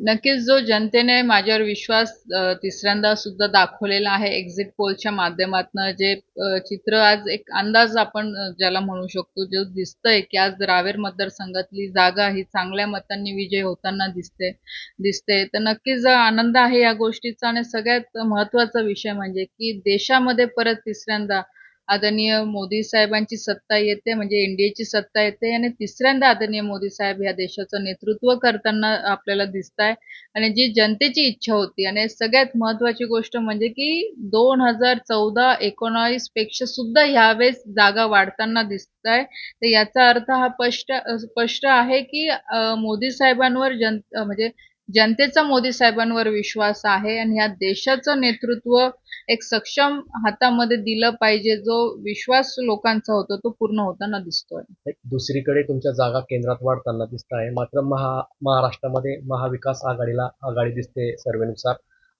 नक्कीच जो जनतेने माझ्यावर विश्वास अ, तिसऱ्यांदा सुद्धा दाखवलेला आहे एक्झिट पोलच्या माध्यमातनं जे अ, चित्र आज एक अंदाज आपण अ, ज्याला म्हणू शकतो जो दिसतंय की आज रावेर मतदारसंघातली जागा ही चांगल्या मतांनी विजय होताना दिसते दिसते. तर नक्कीच आनंद आहे या गोष्टीचा आणि सगळ्यात महत्त्वाचा विषय म्हणजे की देशामध्ये परत तिसऱ्यांदा आदरणीय मोदी साहेबांची सत्ता येते म्हणजे एनडीएची सत्ता येते आणि तिसऱ्यांदा आदरणीय मोदी साहेब या देशाचं नेतृत्व करताना आपल्याला दिसत आहे आणि जी जनतेची इच्छा होती आणि सगळ्यात महत्वाची गोष्ट म्हणजे की दोन हजार चौदा एकोणावीसपेक्षा सुद्धा ह्यावेळेस जागा वाढताना दिसत आहे तर याचा अर्थ हा स्पष्ट स्पष्ट आहे की मोदी साहेबांवर जन म्हणजे जनतेचा मोदी साहेबांवर विश्वास आहे आणि ह्या देशाचं नेतृत्व एक सक्षम हातामध्ये दिलं पाहिजे जो विश्वास लोकांचा होतो तो पूर्ण होताना दिसतोय. दुसरीकडे तुमच्या जागा केंद्रात वाढताना दिसत आहे. मात्र महा महाराष्ट्रामध्ये महाविकास आघाडीला आघाडी दिसते सर्वेनुसार.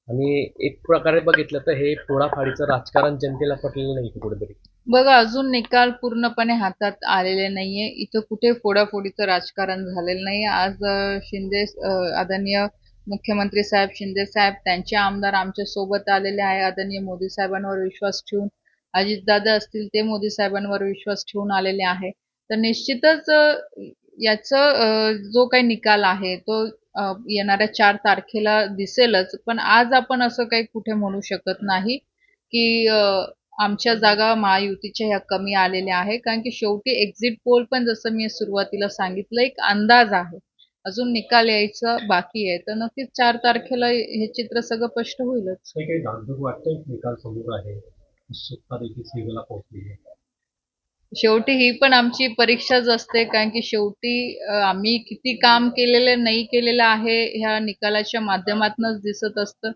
आणि एक प्रकारे बघितलं तर हे फोडाफाडीचं राजकारण जनतेला पटलेलं नाही कुठेतरी. बघा अजून निकाल पूर्णपणे हातात आलेले नाहीये. इथं कुठे फोडाफोडीचं राजकारण झालेलं नाही आज शिंदे अं, आदरणीय मुख्यमंत्री साहेब शिंदे साहेब त्यांचे आमदार आमच्यासोबत आलेले आहे. आदरणीय मोदी साहेबांवर विश्वास ठेवून अजितदादा असतील ते मोदी साहेबांवर विश्वास ठेवून आलेले आहे. तर निश्चितच अं, याचं जो काही निकाल आहे तो येणाऱ्या चार तारखेला दिसेलच. पण आज आपण असं काही कुठे म्हणू शकत नाही की आमच्या जागा महायुतीच्या ह्या कमी आलेल्या आहे कारण की शेवटी एक्झिट पोल पण जसं मी सुरुवातीला सांगितलं एक अंदाज आहे. अजून निकाल यायचा बाकी आहे. तर नक्कीच चार तारखेला हे चित्र सगळं स्पष्ट होईलच. काही वाटतंय निकाल समोर आहे? शेवटी ही पण आमची परीक्षाच असते. कारण की शेवटी आम्ही किती काम केलेलं नाही केलेलं आहे ह्या निकालाच्या माध्यमातूनच दिसत असतं.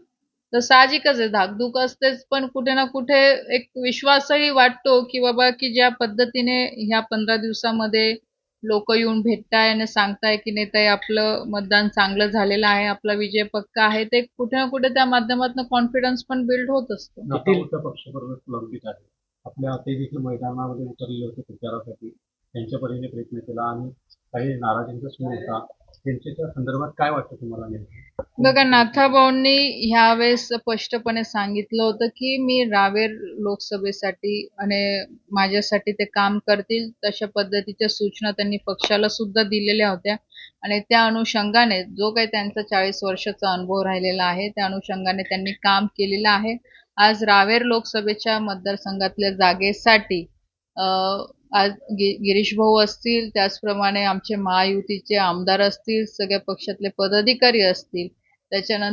तर साहजिकच आहे धाकधूक असतेच पण कुठे ना कुठे एक विश्वासही वाटतो की बाबा की ज्या पद्धतीने ह्या पंधरा दिवसामध्ये लोक येऊन भेटताय आणि सांगताय की नेताई आपलं मतदान चांगलं झालेलं आहे आपला विजय पक्का आहे ते कुठे ना कुठे त्या माध्यमातून कॉन्फिडन्स पण बिल्ड होत असतो. उलटा प्रलंबित आहे. आपल्या ते देखील मैदानामध्ये उतरलेले होते प्रचारासाठी. त्यांच्या परीने प्रयत्न केला आणि काही नाराजींचा सूर होता. चर्चेच्या संदर्भात काय वाटतं तुम्हाला नेमकं? बघा नाथाभाऊंनी ह्यावेळेस स्पष्टपणे सांगितलं होतं की मी रावेर लोकसभेसाठी आणि माझ्यासाठी ते काम करतील तशा पद्धतीच्या सूचना त्यांनी पक्षाला सुद्धा दिलेल्या होत्या. आणि त्या अनुषंगाने जो काही त्यांचा चाळीस वर्षाचा अनुभव राहिलेला आहे त्या अनुषंगाने त्यांनी काम केलेलं आहे. आज रावेर लोकसभेच्या मतदारसंघातल्या जागेसाठी अं, आज गिरीश गिरीश भाऊ असतील त्याचप्रमाणे आमचे महायुतीचे आमदार असतील सगळ्या पक्षातले पदाधिकारी असतील. त्याच्यानंतर